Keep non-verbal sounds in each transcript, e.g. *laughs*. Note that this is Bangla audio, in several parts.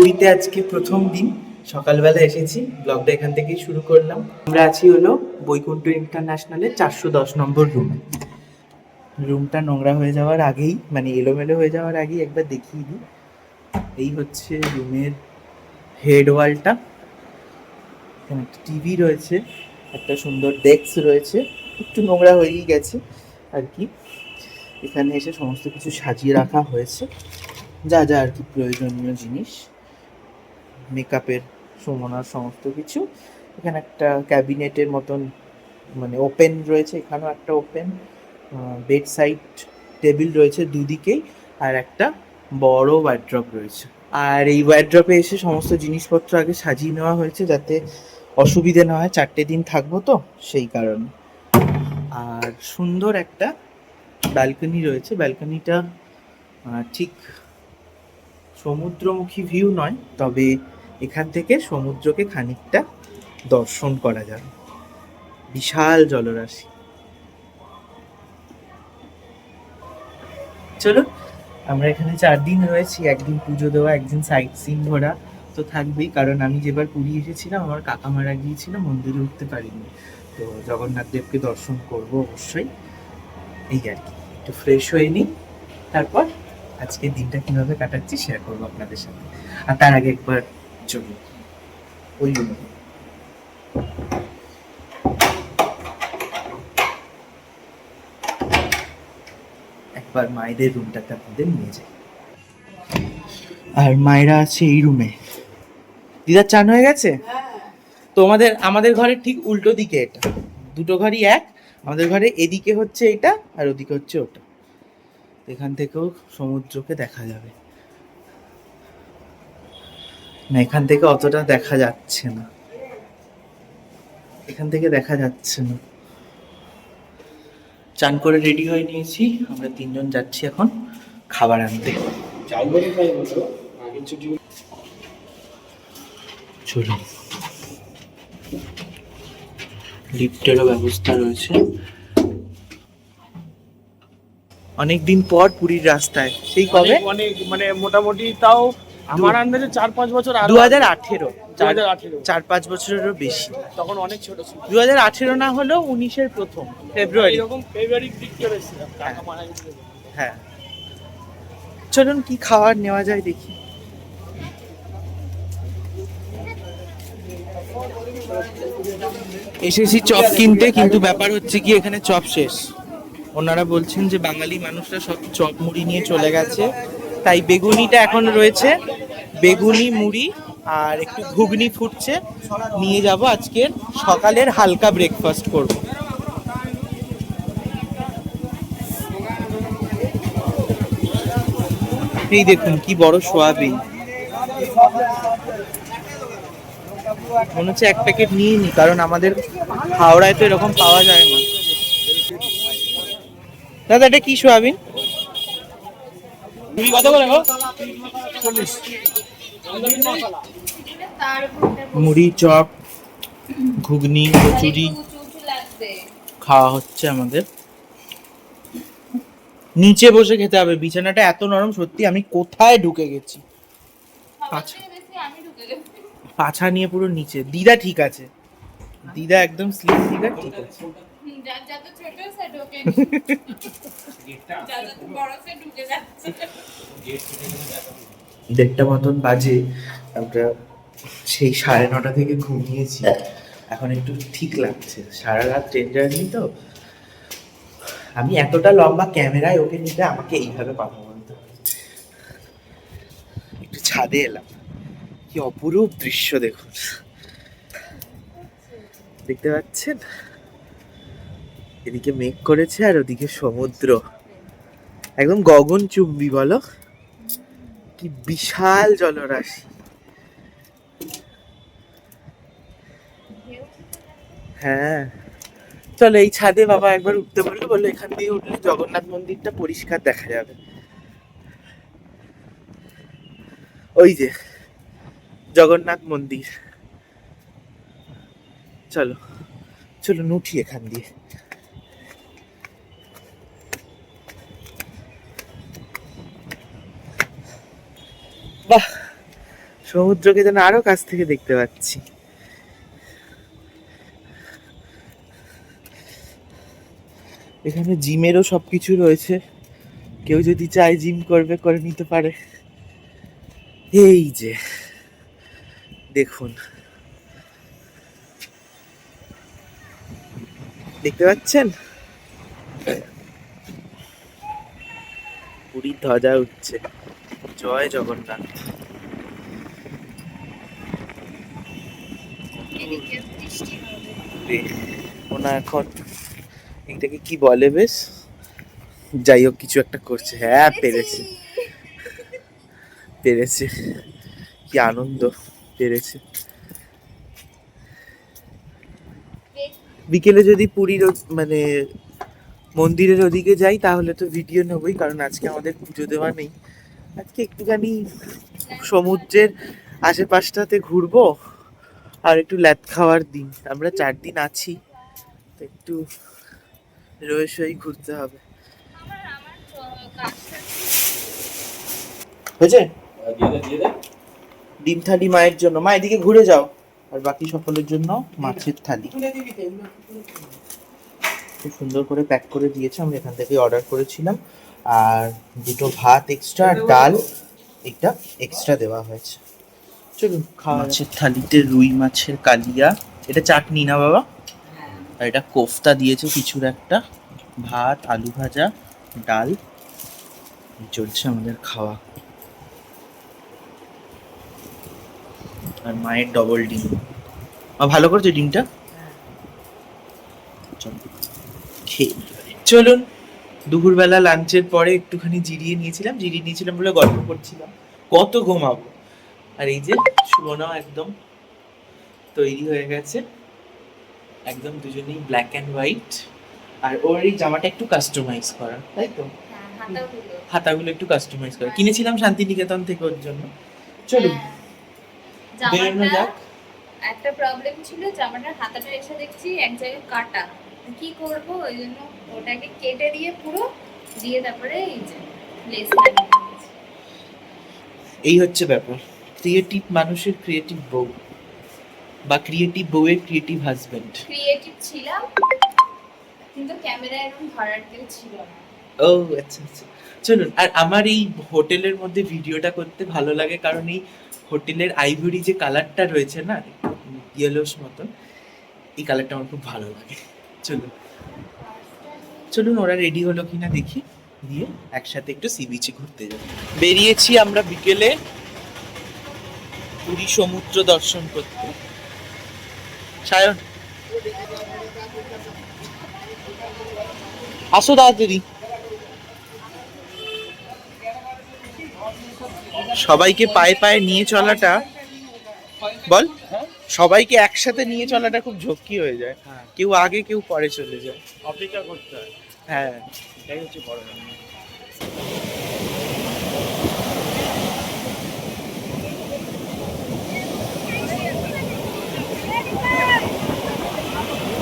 পুরীতে আজকে প্রথম দিন। সকালবেলা এসেছি, ব্লগটা এখান থেকেই শুরু করলাম। আমরা আছি হলো বৈকুণ্ঠ ইন্টারন্যাশনালের চারশো দশ নম্বর রুমে রুমটা নোংরা হয়ে যাওয়ার আগেই মানে এলোমেলো হয়ে যাওয়ার আগেই একবার দেখিয়ে দিই। এই হচ্ছে রুমের হেড ওয়ালটা এখানে একটা টিভি রয়েছে, একটা সুন্দর ডেস্ক রয়েছে। একটু নোংরা হয়েই গেছে আর কি। এখানে এসে সমস্ত কিছু সাজিয়ে রাখা হয়েছে। যা যা আর কি প্রয়োজনীয় জিনিস। মেকআপের সমনার সমস্ত কিছু। এখানে একটা ক্যাবিনেটের মতন মানে ওপেন রয়েছে, এখানেও একটা ওপেন বেড সাইড টেবিল রয়েছে দুদিকেই আর একটা বড় ওয়ার্ড্রপ রয়েছে। আর এই ওয়ার্ড্রপে এসে সমস্ত জিনিসপত্র আগে সাজিয়ে নেওয়া হয়েছে যাতে অসুবিধে না হয়, চারটে দিন থাকব তো, সেই কারণে। আর সুন্দর একটা ব্যালকনি রয়েছে। ব্যালকনিটা ঠিক সমুদ্রমুখী ভিউ নয়, তবে এখান থেকে সমুদ্রকে খানিকটা দর্শন করা যাবে বিশাল জলরাশি। চলো, আমরা এখানে চার দিন রয়েছি, একদিন পুজো দেওয়া, একদিন সাইট সিন ঘোরা তো থাকবেই, কারণ আমি যেবার পুরী এসেছিলাম, আমার কাকা মারা গিয়েছিল, মন্দিরে উঠতে পারিনি। তো জগন্নাথ দেবকে দর্শন করব অবশ্যই। এই আর কি, একটু ফ্রেশ হয়ে নিই। তারপর আজকের দিনটা কীভাবে কাটাচ্ছি শেয়ার করব আপনাদের সাথে। আর তার আগে একবার চলুন ওই রুমে একবার মায়েদের রুমটাতে আপনাদের নিয়ে যাই। আর মায়েরা আছে এই রুমে দিদার চান হয়ে গেছে? তোমাদের আমাদের ঘরের ঠিক উল্টো দিকে এটা। দুটো ঘরই এক আমাদের ঘরে এদিকে হচ্ছে এটা আর ওদিকে হচ্ছে ওটা। এখান থেকেও সমুদ্রকে দেখা যাবে। না, এখান থেকে অতটা দেখা যাচ্ছে না। এখান থেকে দেখা যাচ্ছে না। চান করে রেডি হয়ে নিয়েছি। আমরা তিনজন যাচ্ছি এখন খাবার আনতে। চলুন। লিফটেরও ব্যবস্থা রয়েছে। অনেকদিন পর পুরীর রাস্তায়। সেই কবে? অনেক মানে মোটামুটি তাও আমার আন্দাজে চার পাঁচ বছর আগে দু হাজার আঠেরো। চার পাঁচ বছরেরও বেশি। তখন অনেক ছোট ছিল। দু হাজার আঠেরো না হলেও উনিশের প্রথম ফেব্রুয়ারি। এরকম দিক কাকা হ্যাঁ। চলুন কি খাবার নেওয়া যায় দেখি। এসেছি চপ কিনতে কিন্তু ব্যাপার হচ্ছে কি এখানে চপ শেষ। ওনারা বলছেন যে বাঙালি মানুষরা সব চপ মুড়ি নিয়ে চলে গেছে। তাই বেগুনিটা এখন রয়েছে। বেগুনি মুড়ি আর একটু ঘুগনি ফুটছে। নিয়ে যাব আজকের সকালের হালকা ব্রেকফাস্ট করব। এই দেখুন কি বড় সোয়াবিন। মনে হচ্ছে এক প্যাকেট নিয়ে নি, কারণ আমাদের হাওড়ায় তো এরকম পাওয়া যায় না। দাদা, এটা কি সোয়াবিন? তুমি কত করে গো। চল্লিশ। মুড়ি চপ ঘুগনি কচুরি খাওয়া হচ্ছে আমাদের। নিচে বসে খেতে হবে বিছানাটা এত নরম সত্যি আমি কোথায় ঢুকে গেছি? আচ্ছা। পাছা নিয়ে পুরো নিচে। দিদা ঠিক আছে। দিদা একদম স্লিপ দিদা ঠিক আছে। *laughs* দেড়টা মতন বাজে আমরা সেই সাড়ে নটা থেকে ঘুমিয়েছি। এখন একটু ঠিক লাগছে। সারা রাত ট্রেন জার্নি তো। আমি এতটা লম্বা ক্যামেরায় ওকে নিতে আমাকে এইভাবে কথা বলতে হবে। একটু ছাদে এলাম। কি অপরূপ দৃশ্য দেখুন। দেখতে পাচ্ছেন? এদিকে মেঘ করেছে আর ওদিকে সমুদ্র। একদম গগন চুম্বি বলো। কি বিশাল জলরাশি। হ্যাঁ। চলো এই ছাদে বাবা একবার উঠতে বলল বলল এখান দিয়ে উঠলে জগন্নাথ মন্দিরটা পরিষ্কার দেখা যাবে। ওই যে, জগন্নাথ মন্দির। চলো চলো উঠি এখান দিয়ে। বাহ, সমুদ্রকে যেন আরও কাছ থেকে দেখতে পাচ্ছি। এখানে জিমেরও সবকিছু রয়েছে। কেউ যদি চায় জিম করবে, করে নিতে পারে। এই যে, দেখুন। দেখতে পাচ্ছেন? পুরীর ধ্বজা উঠছে। জয় জগন্নাথ। এটাকে কি বলে বেশ? যাই হোক, কিছু একটা করছে। হ্যাঁ পেরেছে। পেরেছে। কি আনন্দ, পেরেছে। বিকেলে যদি পুরীর মানে মন্দিরের ওদিকে যাই, তাহলে তো ভিডিও নেবই, কারণ আজকে আমাদের পুজো দেওয়া নেই। আজকে একটুখানি সমুদ্রের আশেপাশটাতে ঘুরবো আর একটু ল্যাদ খাওয়ার দিন। আমরা চার দিন আছি, তো একটু রয়ে সই ঘুরতে হবে। হয়েছে? ডিম থালি মায়ের জন্য। মা, এদিকে ঘুরে যাও। আর বাকি সকলের জন্য মাছের থালি। খুব সুন্দর করে প্যাক করে দিয়েছে। আমরা এখান থেকে অর্ডার করেছিলাম। আর দুটো ভাত এক্সট্রা আর ডাল একটা এক্সট্রা দেওয়া হয়েছে। চলুন খাওয়া মাছের থালিতে রুই মাছের কালিয়া। এটা চাটনি না বাবা? আর এটা কোফতা দিয়েছে কিছুর একটা। ভাত আলু ভাজা ডাল। চলছে আমাদের খাওয়া। আর মায়ের ডবল ডিম। মা ভালো করেছে ডিমটা? চলো, খেয়ে চলুন দুপুরবেলা লাঞ্চের পরে একটুখানি জিরিয়ে নিয়েছিলাম জিরিয়ে নিয়েছিলাম বলে গল্প করছিলাম। কত ঘুমাবো? আর এই যে সুমনাও একদম তৈরি হয়ে গেছে। একদম দুজনেই ব্ল্যাক অ্যান্ড হোয়াইট আর ওর এই জামাটা একটু কাস্টমাইজ করা তাই তো? হাতাগুলো। একটু কাস্টমাইজ করা। কিনেছিলাম শান্তিনিকেতন থেকে ওর জন্য। চলুন বেরোনো জামাটা যাক। একটা প্রবলেম ছিল জামাটার হাতাটা এসে দেখছি এক জায়গায় কাটা। কি করব? ওই জন্য ওটাকে কেটে দিয়ে পুরো দিয়ে তারপরে এই যে লেস এই হচ্ছে ব্যাপার। ক্রিয়েটিভ মানুষের ক্রিয়েটিভ বউ বা ক্রিয়েটিভ বউয়ের ক্রিয়েটিভ হাজবেন্ড ক্রিয়েটিভ ছিলাম কিন্তু ক্যামেরায় এরকম ধরার কেউ ছিল না। ও আচ্ছা আচ্ছা। চলুন আর আমার এই হোটেলের মধ্যে ভিডিওটা করতে ভালো লাগে কারণ এই হোটেলের আইভরি যে কালারটা রয়েছে না ইয়েলোস মতন এই কালারটা আমার খুব ভালো লাগে। চলুন। চলুন ওরা রেডি হলো কিনা দেখি। দিয়ে একসাথে একটু সি বিচে ঘুরতে যাব বেরিয়েছি আমরা বিকেলে পুরী সমুদ্র দর্শন করতে। সায়ন। আসো তাড়াতাড়ি। সবাইকে পায়ে পায়ে নিয়ে চলাটা বল। সবাইকে একসাথে নিয়ে চলাটা খুব ঝক্কি হয়ে যায়। হ্যাঁ। কেউ আগে কেউ পরে চলে যায়। অপেক্ষা করতে হয়। হ্যাঁ এটাই হচ্ছে বড় ব্যাপার।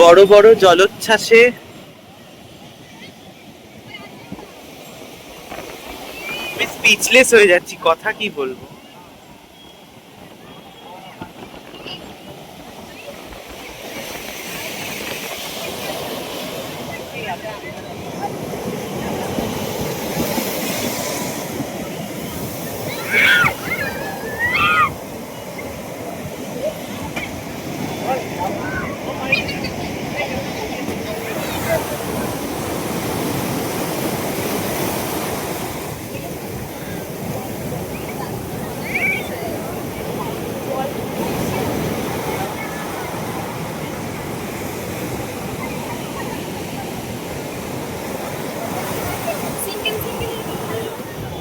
বড় বড় জলোচ্ছ্বাসে স্পিচলেস হয়ে যাচ্ছি কথা কি বলব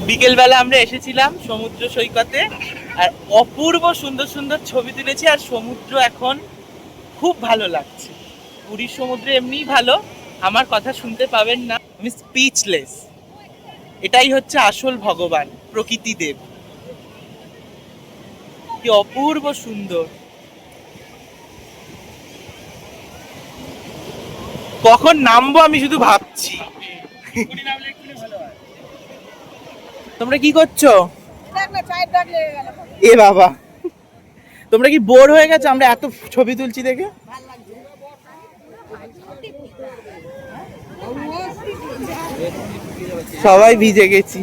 বিকেলবেলা আমরা এসেছিলাম সমুদ্র সৈকতে, আর অপূর্ব সুন্দর সুন্দর ছবি তুলেছি, আর সমুদ্র এখন খুব ভালো লাগছে। পুরীর সমুদ্র এমনিই ভালো, আমার কথা শুনতে পাবেন না। আমি স্পিচলেস এটাই হচ্ছে আসল ভগবান, প্রকৃতি দেব। কি অপূর্ব সুন্দর। কখন নামবো আমি শুধু ভাবছি। ভালো হয়। তোমরা কি করছ? এ বাবা। তোমরা কি বোর হয়ে গেছো? আমরা এত ছবি তুলছি দেখে। সবাই ভিজে গেছি।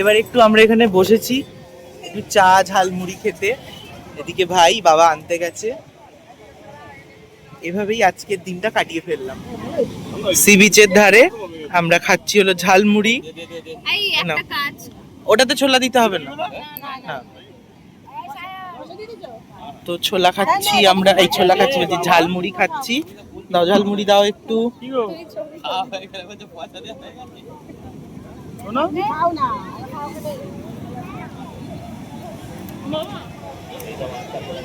এবার একটু আমরা এখানে বসেছি। একটু চা ঝালমুড়ি খেতে। এদিকে ভাই, বাবা আনতে গেছে। এভাবেই আজকের দিনটা কাটিয়ে ফেললাম। সি বিচের ধারে আমরা খাচ্ছি হলো ঝালমুড়ি। এই একটা নাও। ওটাতে ছোলা দিতে হবে না? হ্যাঁ। তো ছোলা খাচ্ছি আমরা এই ছোলা খাচ্ছি বলছি ঝালমুড়ি খাচ্ছি। দাও ঝালমুড়ি দাও একটু। কি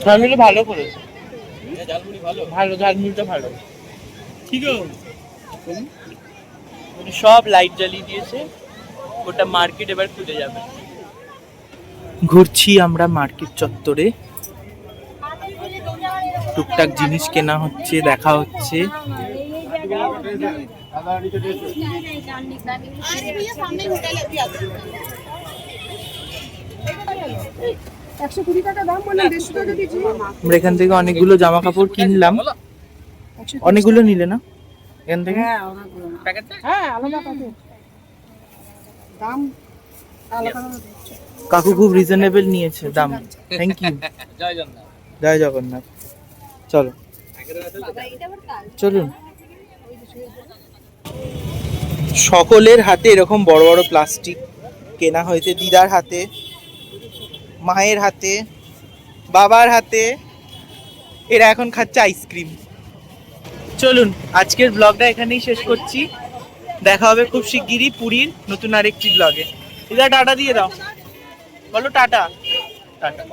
ঝালমুড়ি ভালো করেছে। ভালো ঝালমুড়িটা ভালো। কি গো? সব লাইট জ্বালিয়ে দিয়েছে গোটা মার্কেট এবার খুলে যাবে। ঘুরছি আমরা মার্কেট চত্বরে। টুকটাক জিনিস কেনা হচ্ছে, দেখা হচ্ছে। আমরা এখান থেকে অনেকগুলো জামা কাপড় কিনলাম। অনেকগুলো নিলে না? এখান থেকে? হ্যাঁ হ্যাঁ আলাদা প্যাকেট দাম। কাকু খুব রিজনেবল নিয়েছে দাম। *laughs* থ্যাংক ইউ জয় জগন্নাথ। চলো। চলুন। সকলের হাতে এরকম বড় বড় প্লাস্টিক কেনা হয়েছে দিদার হাতে মায়ের হাতে বাবার হাতে। এরা এখন খাচ্ছে আইসক্রিম চলুন, আজকের ব্লগটা এখানেই শেষ করছি। দেখা হবে খুব শিগগিরই পুরীর নতুন আরেকটি ব্লগে দিদা টাটা দিয়ে দাও। বলো টাটা। টাটা।